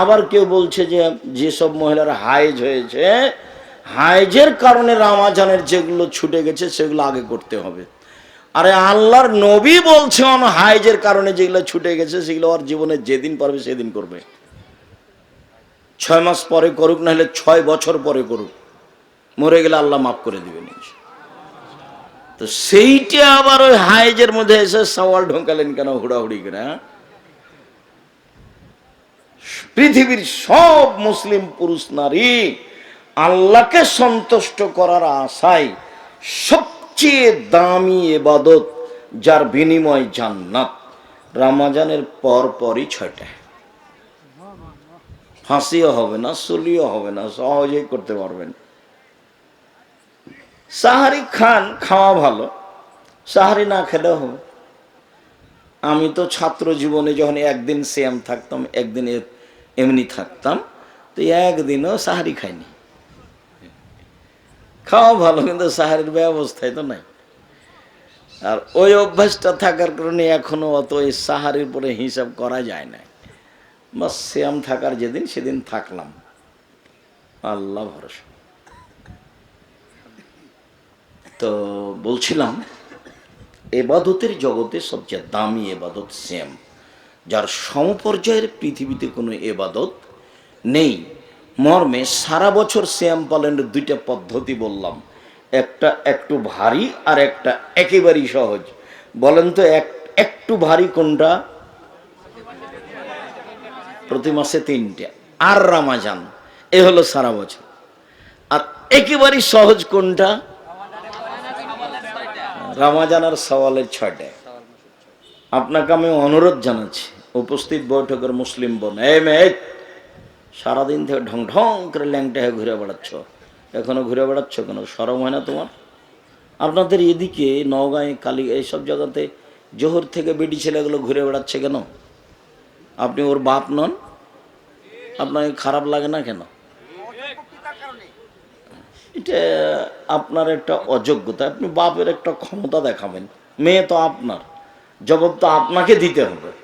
আবার কেউ বলছে যে যেসব মহিলার হাইজ হয়েছে হাইজের কারণে রামাজানের যেগুলো ছুটে গেছে সেগুলো আগে করতে হবে। আরে আল্লাহর নবী বলছে অন হাইজের কারণে যেগুলো ছুটে গেছে, সেগুলো ওর জীবনে যেদিন পারবে সেদিন করবে। ছয় মাস পরে করুক না হলে ছয় বছর পরে করুক। মরে গেলে আল্লাহ মাফ করে দিবেন তো সেইটা আবার ওই হাইজের মধ্যে এসে সওয়াল ঢোকালেন কেন হুড়াহুড়ি করে হ্যাঁ? পৃথিবীর সব মুসলিম পুরুষ নারী আল্লাহকে সন্তুষ্ট করার আশায় সবচেয়ে দামি এবাদত, যার বিনিময় জান্নাত। রামাজানের পর পরই ছয়টা ফাঁসিও হবে না, সলিও হবে না, সহজেই করতে পারবেন। সাহারি খান, খাওয়া ভালো, সাহারি না খেলেও হবে। আমি তো ছাত্র জীবনে যখন একদিন সেম থাকতাম, একদিন এ- এমনি থাকতাম, তো একদিনও সাহারি খাইনি। খাওয়া ভালো, কিন্তু সাহারির ব্যবস্থায় তো নাই। আর ওই অভ্যাসটা থাকার কারণে এখনও অত ওই সাহারির পরে হিসাব করা যায় না বা শ্যাম থাকার যেদিন সেদিন থাকলাম। আল্লাহ ভরসা। তো বলছিলাম, এবাদতের জগতে সবচেয়ে দামি এবাদত শ্যাম। যার সমপর্যায়ের পৃথিবীতে কোনো এবাদত নেই। মর্মে সারা বছর শ্যাম পালনের দুইটা পদ্ধতি বললাম। একটা একটু ভারী আর একটা একেবারেই সহজ। বলেন তো এক, একটু ভারী কোনটা? প্রতি মাসে তিনটে। আর রামাজান, এ হলো সারা বছর। আর একেবারেই সহজ কোনটা? রামাজান আর সওয়ালের ছয়টা। আপনাকে আমি অনুরোধ জানাচ্ছি উপস্থিত বৈঠকের মুসলিম বোন। এই মেয়ে, সারাদিন থেকে ঢং ঢং করে ল্যাংটা হয়ে ঘুরে বেড়াচ্ছ। এখনও ঘুরে বেড়াচ্ছ কেন? সরম হয় না তোমার? আপনাদের এদিকে নওগাঁয়, কালী, এইসব জায়গাতে জোহর থেকে বেটি ছেলেগুলো ঘুরে বেড়াচ্ছে কেন? আপনি ওর বাপ নন? আপনাকে খারাপ লাগে না কেন? এটা আপনার একটা অযোগ্যতা। আপনি বাপের একটা ক্ষমতা দেখাবেন। মেয়ে তো আপনার। জবাব তো আপনাকে দিতে হবে।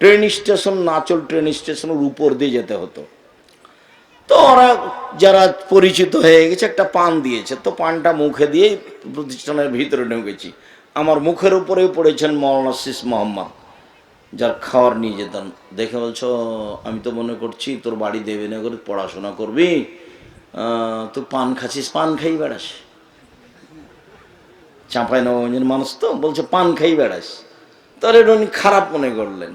ট্রেন স্টেশন নাচল ট্রেন স্টেশনের উপর দিয়ে যেতে হতো। তো ওরা যারা পরিচিত হয়ে গেছে, একটা পান দিয়েছে। তো পানটা মুখে দিয়ে প্রতিষ্ঠানের ভিতরে ঢুকেছি। আমার মুখের উপরেই পড়েছেন মৌলানা শিস মোহাম্মদ, যার খাওয়ার নিয়ে যেতাম। দেখে বলছো, আমি তো মনে করছি তোর বাড়ি দেবেনগরে পড়াশোনা করবি তুই পান খাচ্ছিস, পান খাই বেড়াস। চাঁপাই নবগঞ্জের মানুষ তো বলছে, পান খাই বেড়াস। তাহলে এটা উনি খারাপ মনে করলেন।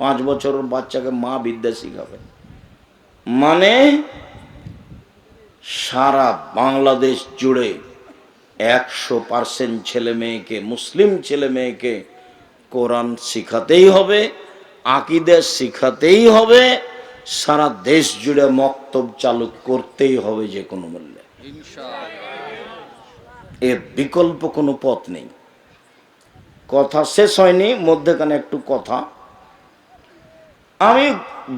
পাঁচ বছরের বাচ্চাকে মা বিদ্যা শিখাবে মানে সারা বাংলাদেশ জুড়ে একশো পার্সেন্ট ছেলে মেয়েকে মুসলিম ছেলে মেয়েকে কোরআন শিখাতেই হবে আকিদে শিখাতেই হবে সারা দেশ জুড়ে মক্তব চালু করতেই হবে যে কোনো মূল্যে। এর বিকল্প কোনো পথ নেই। কথা শেষ হয়নি মধ্যেখানে একটু কথা। আমি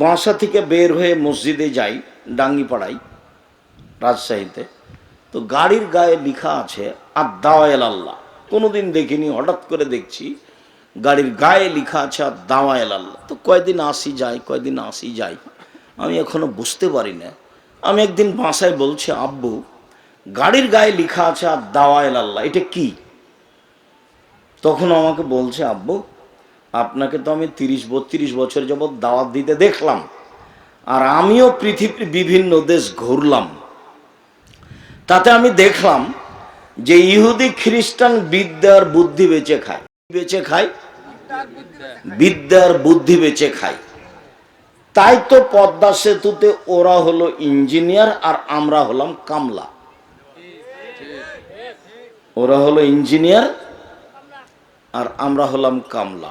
বাসা থেকে বের হয়ে মসজিদে যাই ডাঙ্গিপাড়াই রাজশাহীতে। তো গাড়ির গায়ে লেখা আছে আদাওয়াল আল্লাহ কোনোদিন দেখিনি, হঠাৎ করে দেখছি গাড়ির গায়ে লেখা আছে আর দাওয়ায় আল্লাহ তো কয়দিন আসি যাই, কয়দিন আসি যাই, আমি এখনও বুঝতে পারি না। আমি একদিন বাসায় বলছি, আব্বু, গাড়ির গায়ে লেখা আছে আর দাওয়ায় আল্লাহ এটা কি? তখন আমাকে বলছে, আব্বু আপনাকে তো আমি তিরিশ, বত্রিশ বছর যাবৎ দাওয়াত দিতে দেখলাম। আর আমিও পৃথিবীর বিভিন্ন দেশ ঘুরলাম। তাতে আমি দেখলাম যে ইহুদি খ্রিস্টান বিদ্যার বুদ্ধি বেঁচে খায়। বেঁচে খায়? বিদ্যার বুদ্ধি বেঁচে খায়। তাই তো পদ্মা সেতুতে ওরা হলো ইঞ্জিনিয়ার আর আমরা হলাম কামলা। ওরা হলো ইঞ্জিনিয়ার আর আমরা হলাম কামলা।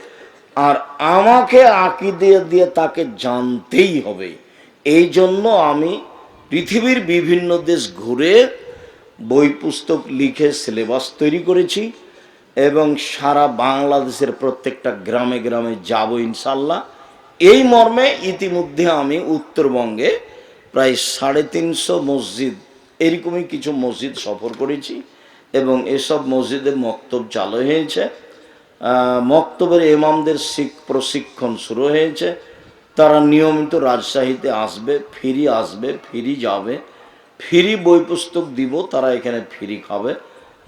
আর আমাকে আঁকি দিয়ে দিয়ে তাকে জানতেই হবে। এই জন্য আমি পৃথিবীর বিভিন্ন দেশ ঘুরে বই পুস্তক লিখে সিলেবাস তৈরি করেছি এবং সারা বাংলাদেশের প্রত্যেকটা গ্রামে গ্রামে যাব ইনশাল্লাহ এই মর্মে ইতিমধ্যে আমি উত্তরবঙ্গে প্রায় সাড়ে তিনশো মসজিদ, এরকমই কিছু মসজিদ সফর করেছি এবং এসব মসজিদে মক্তব চালু হয়েছে। মক্তবের ইমামদের শিখ প্রশিক্ষণ শুরু হয়েছে। তারা নিয়মিত রাজশাহীতে আসবে, ফিরি আসবে, ফিরি যাবে। ফিরি বই পুস্তক দিব, তারা এখানে ফ্রি খাবে।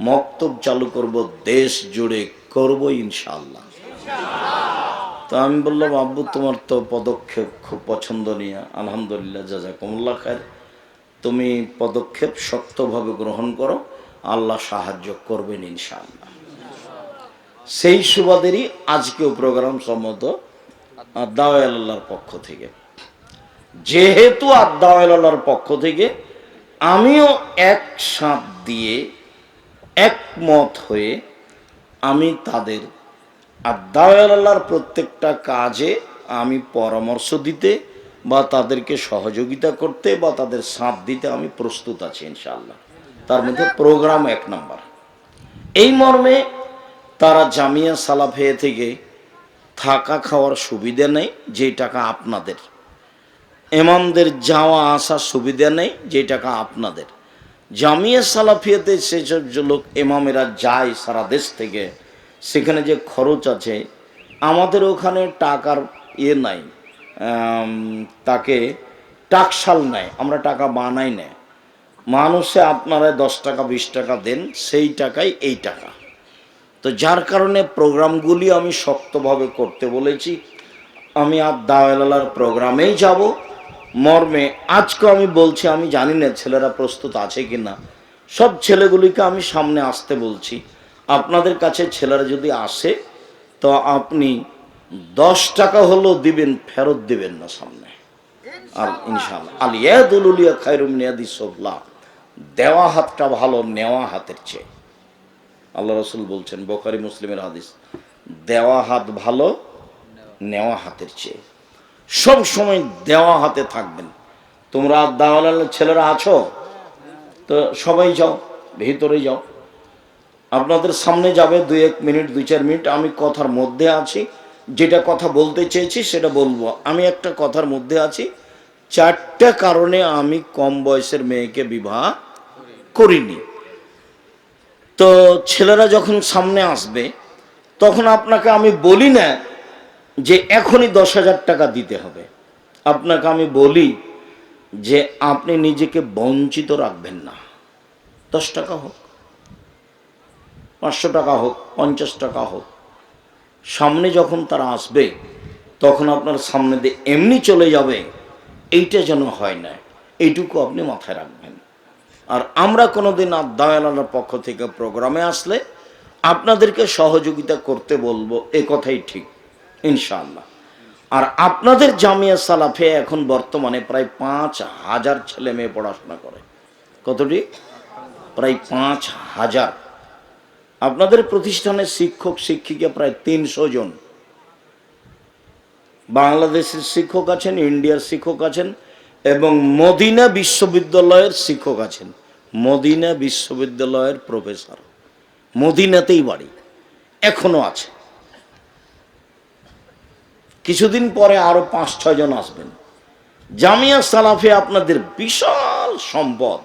মক্তব চালু করব, দেশ জুড়ে করব ইনশাল্লাহ তো আমি বললাম, আব্বু, তোমার তো পদক্ষেপ খুব পছন্দনীয়। আলহামদুলিল্লাহ, জাজাকুমুল্লাহ খায় তুমি পদক্ষেপ শক্তভাবে গ্রহণ করো। আল্লাহ সাহায্য করবেন ইনশাআল্লাহ। সেই সুবাদেরই আজকেও প্রোগ্রাম সম্মত আল্লাহর পক্ষ থেকে। যেহেতু আল্লাহর পক্ষ থেকে, আমিও এক সাঁত দিয়ে একমত হয়ে আমি তাদের আল্লাহর প্রত্যেকটা কাজে আমি পরামর্শ দিতে বা তাদেরকে সহযোগিতা করতে বা তাদের সাথ দিতে আমি প্রস্তুত আছি ইনশাল্লাহ তার মধ্যে প্রোগ্রাম এক নম্বর এই মর্মে তারা জামিয়া সালাফে থেকে থাকা খাওয়ার সুবিধা নেই যে টাকা আপনাদের। এমামদের যাওয়া আসার সুবিধা নেই যে টাকা আপনাদের। জামিয়া সালাফিয়াতে সেসব লোক এমামেরা যায় সারা দেশ থেকে। সেখানে যে খরচ আছে, আমাদের ওখানে টাকার ইয়ে নাই তাকে টাকশাল নেয় আমরা টাকা বানাই না মানুষে আপনারা দশ টাকা, বিশ টাকা দেন, সেই টাকাই এই টাকা। তো যার কারণে প্রোগ্রামগুলি আমি শক্তভাবে করতে বলেছি। আমি আর দাওয়ালার প্রোগ্রামেই যাব। মর্মে আজকে আমি বলছি, আমি জানি না ছেলেরা প্রস্তুত আছে কি না সব ছেলেগুলিকে আমি সামনে আসতে বলছি। আপনাদের কাছে ছেলেরা যদি আসে, তো আপনি দশ টাকা হলেও দিবেন, ফেরত দিবেন না সামনে। আর ইনশাল্লাহ আলিয়াদুলিয়া খায়রুম নিয়াদি সোবলা দেওয়া হাতটা ভালো, নেওয়া হাতের চেয়ে। আল্লাহ রসুল বলছেন, বোখারি মুসলিমের হাদিস, দেওয়া হাত ভালো, নেওয়া হাতের চেয়ে। সব সময় দেওয়া হাতে থাকবেন। তোমরা দাওয়াল ছেলেরা আছো? তো সবাই যাও, ভিতরে যাও। আপনাদের সামনে যাবে দুই এক মিনিট, দুই চার মিনিট। আমি কথার মধ্যে আছি। যেটা কথা বলতে চেয়েছি সেটা বলব। আমি একটা কথার মধ্যে আছি। চারটা কারণে আমি কম বয়সের মেয়েকে বিবাহ করিনি। তো ছেলেরা যখন সামনে আসবে, তখন আপনাকে আমি বলি না যে এখনই দশ হাজার টাকা দিতে হবে। আপনাকে আমি বলি যে আপনি নিজেকে বঞ্চিত রাখবেন না। দশ টাকা হোক, পাঁচশো টাকা হোক, পঞ্চাশ টাকা হোক, সামনে যখন তারা আসবে, তখন আপনার সামনে দিয়ে এমনি চলে যাবে, এইটা যেন হয় না। এইটুকু আপনি মাথায় রাখবেন। আর আমরা কোনোদিন আদায়ালার পক্ষ থেকে প্রোগ্রামে আসলে আপনাদেরকে সহযোগিতা করতে বলব, এ কথাই ঠিক, ইনশাআল্লাহ। আর আপনাদের জামিয়া সালাফে এখন বর্তমানে প্রায় পাঁচ হাজার ছেলে মেয়ে পড়াশোনা করে। কতটি? প্রায় পাঁচ হাজার। আপনাদের প্রতিষ্ঠানের শিক্ষক, শিক্ষিকা প্রায় তিনশো জন। বাংলাদেশের শিক্ষক আছেন, ইন্ডিয়ার শিক্ষক আছেন এবং মদিনা বিশ্ববিদ্যালয়ের শিক্ষক আছেন। মদিনা বিশ্ববিদ্যালয়ের প্রফেসর। মদিনাতেই বাড়ি, এখনও আছে। কিছুদিন পরে আরও পাঁচ ছয় জন আসবেন। জামিয়া সালাফে আপনাদের বিশাল সম্পদ।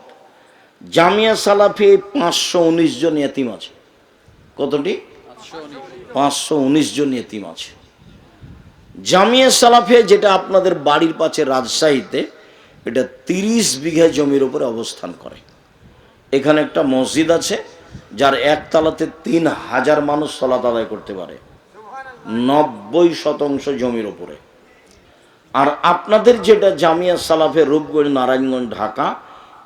জামিয়া সালাফে পাঁচশো উনিশ জন এতিম আছে। কতটি? পাঁচশো উনিশ জন এতিম আছে। জামিয়া সালাফে যেটা আপনাদের বাড়ির পাশে রাজশাহীতে এটা তিরিশ বিঘা জমির উপরে অবস্থান করে। এখানে একটা মসজিদ আছে, যার একতলাতে তিন হাজার মানুষ সলাত আদায় করতে পারে। নব্বই শতাংশ জমির উপরে। আর আপনাদের যেটা জামিয়া সালাফে রূপগঞ্জ নারায়ণগঞ্জ, ঢাকা,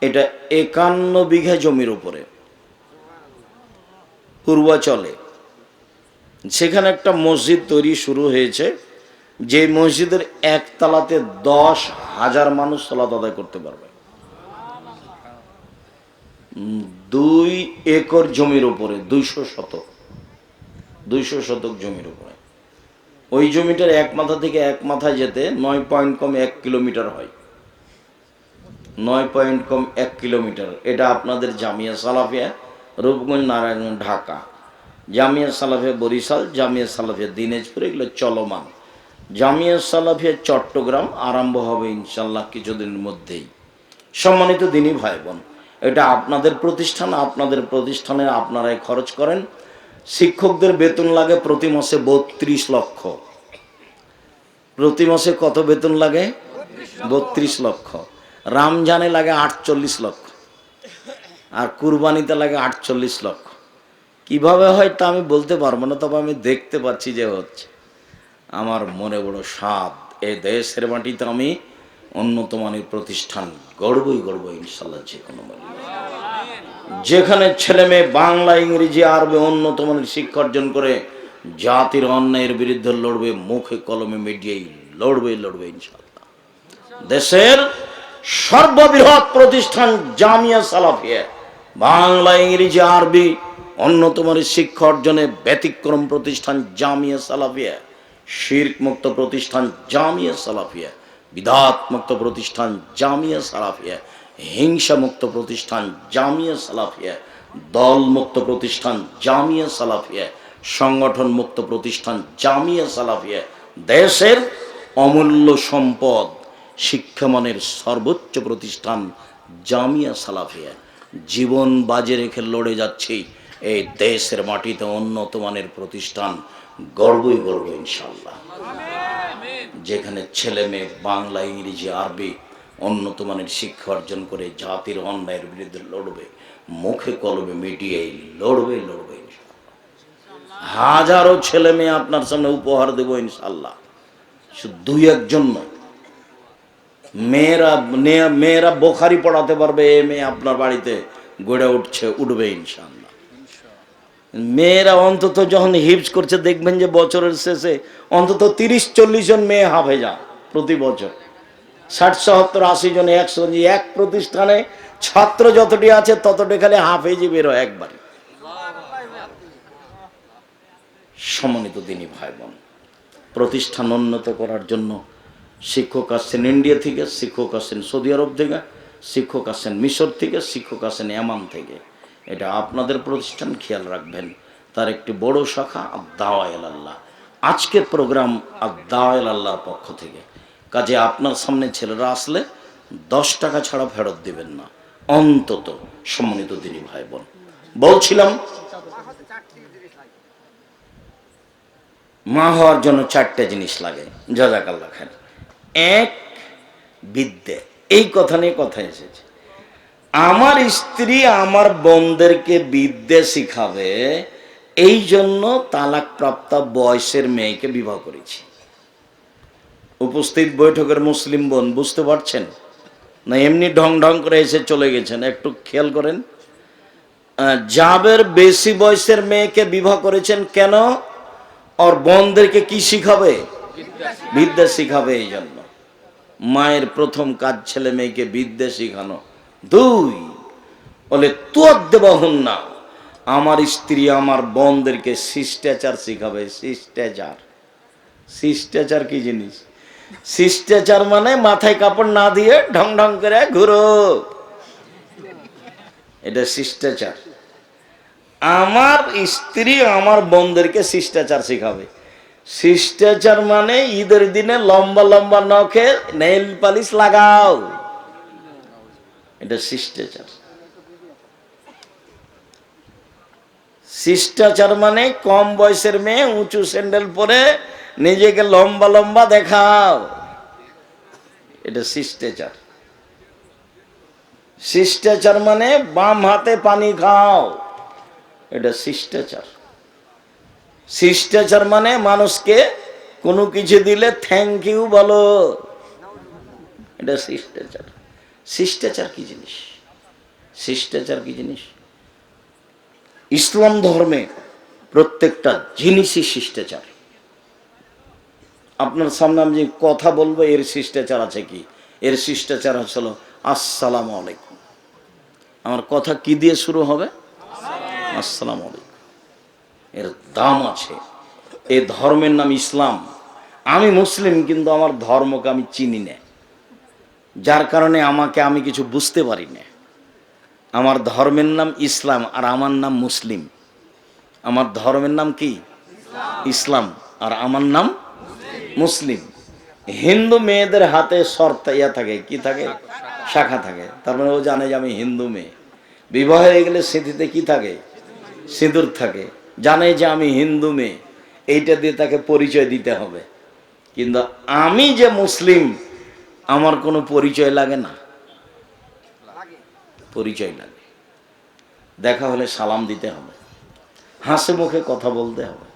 এটা একান্ন বিঘা জমির উপরে। পূর্বাচলে। সেখানে একটা মসজিদ তৈরি শুরু হয়েছে। যে মসজিদের একতলাতে দশ হাজার মানুষ সলাত আদায় করতে পারবে। দুই একর জমির উপরে, দুইশো শতক দুইশো শতক জমির উপরে। ওই জমিটার এক মাথা থেকে এক মাথায় যেতে নয় পয়েন্ট কম এক কিলোমিটার হয়। নয় পয়েন্ট কম এক কিলোমিটার। এটা আপনাদের জামিয়া সালাফিয়া, রূপগঞ্জ, নারায়ণগঞ্জ, ঢাকা। জামিয়া সালাফিয়া বরিশাল, জামিয়া সালাফিয়া দিনাজপুর, এগুলো চলমান। জামিয়া সালাফিয়া চট্টগ্রাম আরম্ভ হবে ইনশাল্লাহ কিছুদিনের মধ্যেই। সম্মানিত দিনী ভাই বোন এটা আপনাদের প্রতিষ্ঠান, আপনাদের প্রতিষ্ঠানে আপনারাই খরচ করেন। শিক্ষকদের বেতন লাগে প্রতি মাসে বত্রিশ লক্ষ। প্রতি মাসে কত বেতন লাগে? বত্রিশ লক্ষ। রামজানে লাগে আটচল্লিশ লক্ষ। আর কুরবানিতে লাগে আটচল্লিশ লক্ষ। কীভাবে হয় তা আমি বলতে পারব না, তবে আমি দেখতে পাচ্ছি যে হচ্ছে। আমার মনে বড় স্বাদ। এ দেশের মাটিতে আমি মানের প্রতিষ্ঠান গড়বই গড়ব ইনশাল্লাহ যে কোনো। যেখানে ছেলে মেয়ে বাংলা, ইংরেজি, আরবে মানের শিক্ষা অর্জন করে, জাতির অন্যায়ের বিরুদ্ধে লড়বে, মুখে কলমে মিডিয়াই লড়বে লড়বে, ইনশাল্লাহ। দেশের সর্ববৃহৎ প্রতিষ্ঠান জামিয়া সালাফিয়া। বাংলা, ইংরেজি, আরবি মানের শিক্ষা অর্জনে ব্যতিক্রম প্রতিষ্ঠান জামিয়া সালাফিয়া। শির্ক মুক্ত প্রতিষ্ঠান জামিয়া সালাফিয়া বিধাত মুক্ত প্রতিষ্ঠান জামিয়া সালাফিয়া হিংসা মুক্ত প্রতিষ্ঠান জামিয়া সালাফিয়া দল মুক্ত প্রতিষ্ঠান জামিয়া সালাফিয়া সংগঠন মুক্ত প্রতিষ্ঠান জামিয়া সালাফিয়া, দেশের অমূল্য সম্পদ, শিক্ষামানের সর্বোচ্চ প্রতিষ্ঠান জামিয়া সালাফিয়া। জীবন বাজে রেখে লড়ে যাচ্ছি এই দেশের মাটিতে উন্নত মানের প্রতিষ্ঠান গর্বই গর্ব ইনশাল্লাহ। যেখানে ছেলে মেয়ে বাংলা ইংরেজি আরবি উন্নত মানের শিক্ষা অর্জন করে জাতির অন্যায়ের বিরুদ্ধে লড়বে মুখে কলবে মিডিয়ায় লড়বে লড়বে। হাজারো ছেলে মেয়ে আপনার সামনে উপহার দেব ইনশাল্লাহ। শুধু দুই একজন নয় মেয়েরা মেয়েরা বোখারি পড়াতে পারবে এ মেয়ে আপনার বাড়িতে গড়ে উঠছে উঠবে ইনশাল্লাহ। মেয়েরা অন্তত যখন হিপস করছে, দেখবেন যে বছরের শেষে অন্তত তিরিশ চল্লিশ জন মেয়ে হাফেজা প্রতি বছর। ষাট, সত্তর, আশি জন, একশো এক প্রতিষ্ঠানে ছাত্র যতটি আছে, ততটি খালি হাফেজি বেরো একবারে। সম্মানিত দিনী ভাই বোন প্রতিষ্ঠান উন্নত করার জন্য শিক্ষক আসছেন ইন্ডিয়া থেকে, শিক্ষক আসছেন সৌদি আরব থেকে, শিক্ষক আসছেন মিশর থেকে, শিক্ষক আসছেন এমান থেকে। এটা আপনাদের প্রতিষ্ঠান খেয়াল রাখবেন। তার একটি বড় শাখা আদাওয়াল আল্লাহ আজকের প্রোগ্রাম আদাওয়াল আল্লাহর পক্ষ থেকে। কাজে আপনার সামনে ছেলেরা আসলে দশ টাকা ছাড়া ফেরত দিবেন না। অন্তত সম্মানিত দিনী ভাই বোন বলছিলাম, মা হওয়ার জন্য চারটে জিনিস লাগে। যা জাজাকাল্লা খান এক, বিদ্যে। এই কথা নিয়ে কথা এসেছে। আমার স্ত্রী আমার বোনদেরকে বিদ্যে শিখাবে, এই জন্য তালাক প্রাপ্ত বয়সের মেয়েকে বিবাহ করেছি। উপস্থিত বৈঠকের মুসলিম বোন, বুঝতে পারছেন? না, এমনি ঢং ঢং করে এসে চলে গেছেন, একটু খেয়াল করেন। জাবের বেশি বয়সের মেয়েকে বিবাহ করেছেন কেন? ওর বোনদেরকে কি শিখাবে? বিদ্যা শিখাবে এই জন্য। মায়ের প্রথম কাজ ছেলে মেয়েকে বিদ্যা শিখানো। দুই। বলে দেবহন না আমার স্ত্রী আমার বোনদেরকে শিষ্টাচার শিখাবে। শিষ্টাচার। শিষ্টাচার কি জিনিস? শিষ্টাচার মানে মাথায় কাপড় না দিয়ে ঢং ঢং করে ঘুরো। এটা শিষ্টাচার। আমার স্ত্রী আমার বোনদেরকে শিষ্টাচার শেখাবে। শিষ্টাচার মানে ঈদের দিনে লম্বা লম্বা নখে নেইল পালিশ লাগাও। এটা শিষ্টাচার শিষ্টাচার মানে কম বয়সের মেয়ে উঁচু স্যান্ডেল পরে নিজেকে লম্বা লম্বা দেখাও। এটা শিষ্টাচার শিষ্টাচার মানে বাম হাতে পানি খাও। এটা শিষ্টাচার শিষ্টাচার মানে মানুষকে কোনো কিছু দিলে থ্যাংক ইউ বলো। এটা শিষ্টাচার শিষ্টাচার কি জিনিস? শিষ্টাচার কি জিনিস? ইসলাম ধর্মে প্রত্যেকটা জিনিসই শিষ্টাচার। আপনার সামনে আমি যে কথা বলব, এর শিষ্টাচার আছে কি? এর শিষ্টাচার হলো, আসসালাম আলাইকুম। আমার কথা কি দিয়ে শুরু হবে? আসসালাম আলাইকুম। এর দাম আছে। এ ধর্মের নাম ইসলাম। আমি মুসলিম, কিন্তু আমার ধর্মকে আমি চিনি না। যার কারণে আমাকে আমি কিছু বুঝতে পারি না আমার ধর্মের নাম ইসলাম আর আমার নাম মুসলিম। আমার ধর্মের নাম কি? ইসলাম। আর আমার নাম মুসলিম। হিন্দু মেয়েদের হাতে শর্ত ইয়া থাকে, কি থাকে? শাখা থাকে। তার মানে ও জানে যে আমি হিন্দু মেয়ে। বিবাহ হয়ে গেলে স্মৃতিতে কি থাকে? সিঁদুর থাকে। জানে যে আমি হিন্দু মেয়ে। এইটা দিয়ে তাকে পরিচয় দিতে হবে। কিন্তু আমি যে মুসলিম আমার কোনো পরিচয় লাগে না। পরিচয় লাগে। দেখা হলে সালাম দিতে হবে। হাসে মুখে কথা বলতে হবে।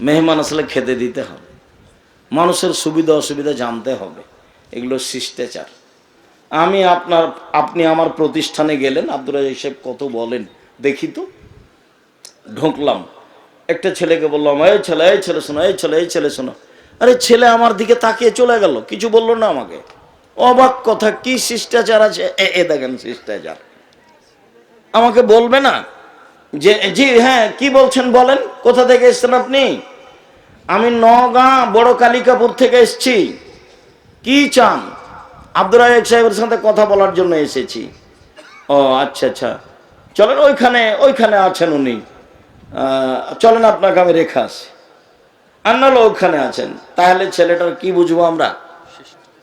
মেহমান আসলে খেতে দিতে হবে। মানুষের সুবিধা অসুবিধা জানতে হবে। এগুলো শিষ্টাচার। আমি আপনার আপনি আমার প্রতিষ্ঠানে গেলেন আব্দুল রাজাক সাহেব কত বলেন দেখি তো। ঢুকলাম। একটা ছেলেকে বললাম এই ছেলে এই ছেলে শোনো এই ছেলে এই ছেলে শোনো। আরে ছেলে আমার দিকে তাকিয়ে চলে গেল, কিছু বলল না আমাকে। অবাক কথা, কি শিষ্টাচার আছে? এ দেখেন শিষ্টাচার। আমাকে বলবে না? যে, জি হ্যাঁ কি বলছেন বলেন? কোথা থেকে এসছেন আপনি? আমি নগাঁ বড় কালিকাপুর থেকে এসছি। কি চান? আব্দুর রাজাক সাহেবের সাথে কথা বলার জন্য এসেছি। ও আচ্ছা আচ্ছা। চলেন ওইখানে ওইখানে আছেন উনি। চলেন আপনাকে আমি রেখে আসি আর নাহলে ওখানে আছেন। তাহলে ছেলেটার কি বুঝব আমরা?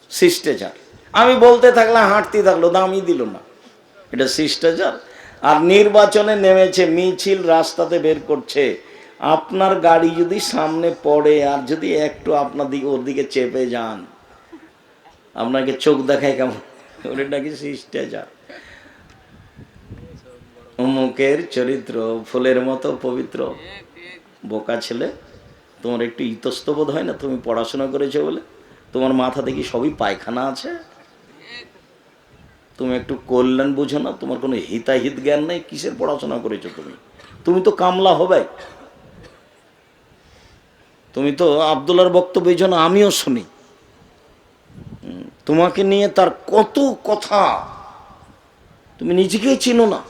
শিষ্টাচার। আমি বলতে থাকলাম হাঁটতে থাকল, দামই দিল না। এটা শিষ্টাচার। আর নির্বাচনে নেমেছে, মিছিল রাস্তাতে বের করছে। আপনার গাড়ি যদি সামনে পড়ে আর যদি একটু আপনার দিকে, ওর দিকে চেপে যান, আপনাকে চোখ দেখায় কেমন? ওটা নাকি শিষ্টাচার। অমুকের চরিত্র, ফুলের মতো পবিত্র। বোকা ছেলে। তোমার একটু ইতস্তবোধ হয় না? তুমি পড়াশোনা করেছ বলে? তোমার মাথা দেখি সবই পায়খানা আছে? তুমি একটু কল্যাণ বুঝো না? তোমার কোনো হিতাহিত জ্ঞান নেই? কিসের পড়াশোনা করেছ তুমি? তুমি তো কামলা হবে। তুমি তো আবদুল্লার বক্তব্য জন্য আমিও শুনি। তোমাকে নিয়ে তার কত কথা। তুমি নিজেকেই চিনো না।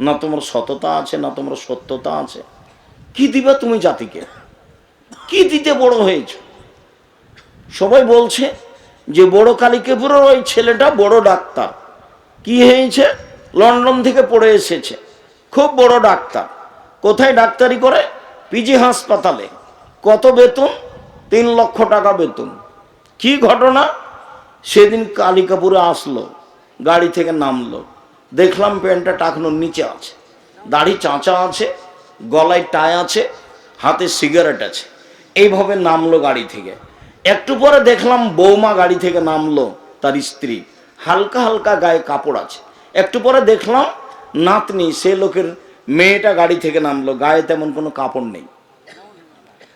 না তোমার সততা আছে, না তোমার সত্যতা আছে। কি দিবা তুমি জাতিকে? কি দিতে বড় হয়েছ। সবাই বলছে যে বড় কালিকেপুরের ওই ছেলেটা বড় ডাক্তার। কি হয়েছে? লন্ডন থেকে পড়ে এসেছে। খুব বড় ডাক্তার। কোথায় ডাক্তারি করে? পিজি হাসপাতালে। কত বেতন? তিন লক্ষ টাকা বেতন। কি ঘটনা? সেদিন কালিকাপুরে আসলো, গাড়ি থেকে নামলো। দেখলাম প্যান্টটা টাকনোর নিচে আছে। দাড়ি চাঁচা আছে, গলায় টাই আছে, হাতে সিগারেট আছে। এইভাবে নামলো গাড়ি থেকে। একটু পরে দেখলাম বৌমা গাড়ি থেকে নামলো তার স্ত্রী। হালকা হালকা গায়ে কাপড় আছে। একটু পরে দেখলাম নাতনি সে লোকের মেয়েটা গাড়ি থেকে নামলো গায়ে তেমন কোনো কাপড় নেই।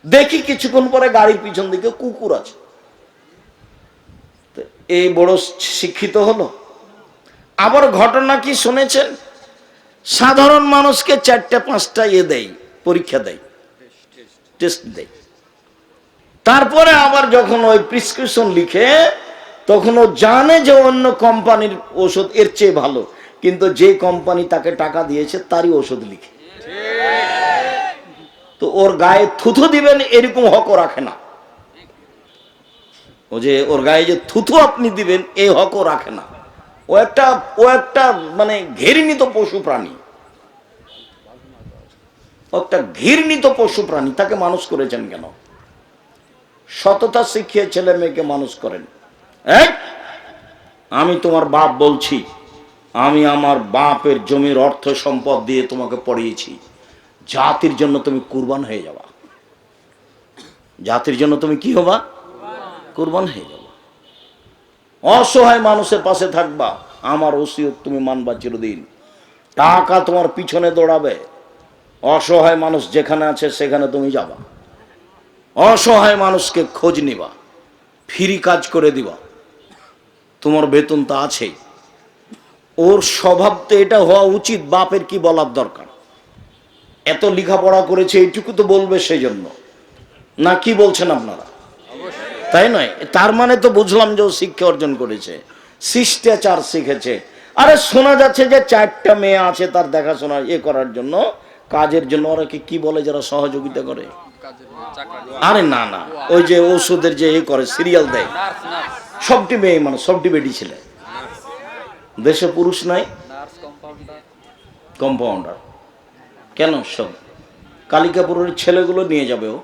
দেখি কিছুক্ষণ পরে গাড়ির পিছন দিকে কুকুর আছে। এই বড় শিক্ষিত হলো। আবার ঘটনা কি শুনেছেন? সাধারণ মানুষকে চারটা পাঁচটা ইয়ে দেয় পরীক্ষা দেয়। টেস্ট দেয়। তারপরে আবার যখন ওই প্রিসক্রিপশন লিখে, তখন ও জানে যে অন্য কোম্পানির ওষুধ এর চেয়ে ভালো। কিন্তু যে কোম্পানি তাকে টাকা দিয়েছে, তারই ওষুধ লিখে। তো ওর গায়ে থুথু দিবেন এরকম হক রাখে না। ও যে ওর গায়ে যে থুথু আপনি দিবেন এই হকও রাখে না। ও একটা ও একটা মানে ঘৃণিত পশু প্রাণী। একটা ঘৃণিত পশু প্রাণী, তাকে মানুষ করেছেন কেন? সততা শিখিয়ে ছেলে মেয়েকে মানুষ করেন। আমি তোমার বাপ বলছি, আমি আমার বাপের জমির অর্থ সম্পদ দিয়ে তোমাকে পড়িয়েছি। জাতির জন্য তুমি কুরবান হয়ে যাবা। জাতির জন্য তুমি কি হবা? কুরবান হয়ে যাবা। অসহায় মানুষের পাশে থাকবা। আমার ওসিয়ত তুমি মানবা চিরদিন। টাকা তোমার পিছনে দৌড়াবে। অসহায় মানুষ যেখানে আছে সেখানে তুমি যাবা। অসহায় মানুষকে খোঁজ নিবা, ফ্রি কাজ করে দিবা। তোমার বেতন তো আছেই। ওর স্বভাব তো এটা হওয়া উচিত, বাপের কি বলার দরকার? এত লেখাপড়া করেছে, এইটুকু তো বলবে সেই জন্য না, কি বলছেন আপনারা? তাই নয়, তার মানে তো বুঝলাম যে ও শিক্ষা অর্জন করেছে, শিষ্টাচার শিখেছে। আরে শোনা যাচ্ছে যে চারটা মেয়ে আছে তার দেখাশোনা এ করার জন্য, কাজের জন্য। ওরা কি কি বলে যারা সহযোগিতা করে? আরে না না। ওই যে ওষুধের যে এ করে সিরিয়াল দেয়। সবটি মেয়ে মানে সবটি বেটি ছেলে। দেশে পুরুষ নাই কম্পাউন্ডার কেন সব? কালিকাপুরের ছেলেগুলো নিয়ে যাবে ও।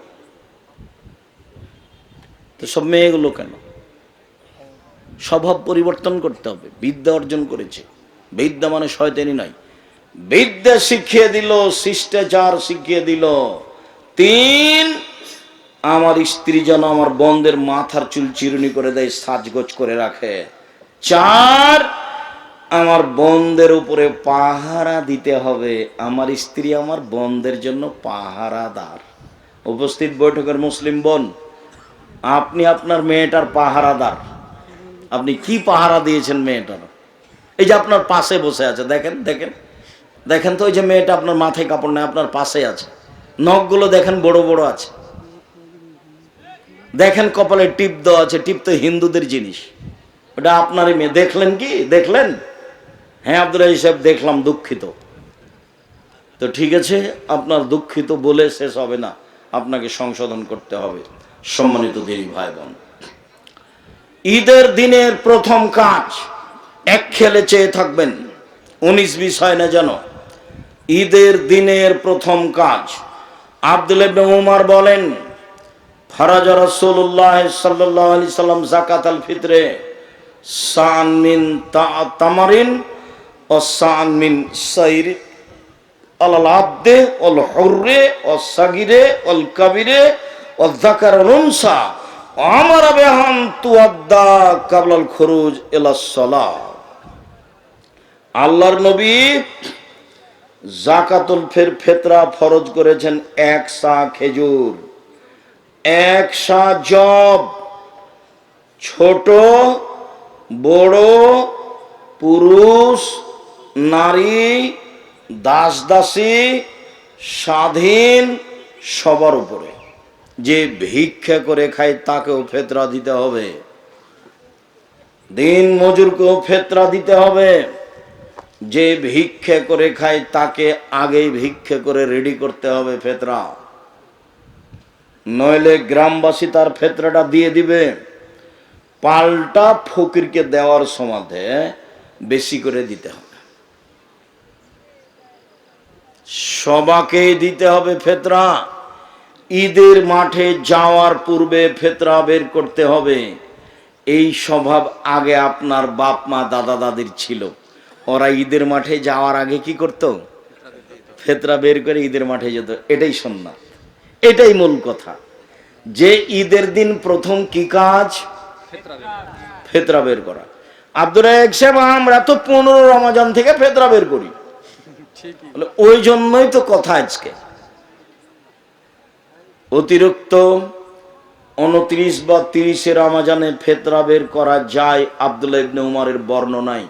তো সব মেয়েগুলো কেন? স্বভাব পরিবর্তন করতে হবে, বিদ্যা অর্জন করেছে। বিদ্যা মানে শয়তানি নাই বিদ্যা শিখিয়ে দিল, শিষ্টাচার শিখিয়ে দিল। তিন, আমার স্ত্রী যেন আমার বন্ধের মাথার চুল চিরুনি করে দেয়, সাজগোজ করে রাখে। চার, আমার বন্ধের উপরে পাহারা দিতে হবে। আমার স্ত্রী আমার বন্ধের জন্য পাহারাদার। উপস্থিত বৈঠকের মুসলিম বোন, আপনি আপনার মেয়েটার পাহারাদার। আপনি কি পাহারা দিয়েছেন মেয়েটার? এই যে আপনার পাশে বসে আছে, দেখেন দেখেন। দেখেন তো ওই যে মেয়েটা আপনার মাথায় কাপড় নেই আপনার পাশে আছে। নখগুলো দেখেন বড় বড় আছে। দেখেন কপালে টিপ দেওয়া আছে, টিপ তো হিন্দুদের জিনিস। ওটা আপনারই মেয়ে। দেখলেন কি? দেখলেন? হ্যাঁ আব্দুল রাজি সাহেব, দেখলাম দুঃখিত। তো ঠিক আছে, আপনার দুঃখিত বলে শেষ হবে না। আপনাকে সংশোধন করতে হবে, সম্মানিত দেবী ভাই বোন ঈদের দিনের প্রথম কাজ, এক খেলে চেয়ে থাকবেন। উনিশ বিশ হয় না যেন। ঈদের দিনের প্রথম কাজ আব্দুল ইবনে উমার বলেন, ফরাজ রাসূলুল্লাহ সাল্লাল্লাহু আলাইহি সাল্লাম যাকাত আল ফিতরে, সান মিন তামারিন ও সান মিন সাইর, আলাল আব্দে অল হর্রে ও সাগিরে অল কাবিরে ও জাকার উনসা আমার বেহান তুয়াদ্দা কাবলাল খরুজ এলাসলা আল্লাহর নবী জাকাতুল ফের ফেতরা ফরজ করেছেন এক সা খেজুর। এক সা জব। ছোট, বড়, পুরুষ, নারী দাস দাসী স্বাধীন, সবার উপরে। যে ভিক্ষা করে খায় তাকেও ফেতরা দিতে হবে। দিন মজুরকেও ফেতরা দিতে হবে। যে ভিক্ষে করে খায়, তাকে আগেই ভিক্ষে করে রেডি করতে হবে ফেতরা। নইলে গ্রামবাসী তার ফেতরাটা দিয়ে দিবে। পাল্টা ফকিরকে দেওয়ার সমাধে বেশি করে দিতে হবে। সবাকেই দিতে হবে ফেতরা। ঈদের মাঠে যাওয়ার পূর্বে ফেতরা বের করতে হবে। এই স্বভাব আগে আপনার বাপ মা দাদা দাদির ছিল। ওরা ঈদের মাঠে যাওয়ার আগে কি করত? ফেতরা বের করে ঈদের মাঠে যেত। এটাই সন্ন্যাত এটাই মূল কথা। যে ঈদের দিন প্রথম কি কাজ? ফেতরা বের করা। আব্দুর সাহেব, আমরা তো পনেরো রমাজান থেকে ফেতরা বের করি। ওই জন্যই তো কথা আজকে। অতিরিক্ত উনত্রিশ বা তিরিশে রমাজানে ফেতরা বের করা যায় আব্দুল্লাহ ইবনে উমারের বর্ণনায়।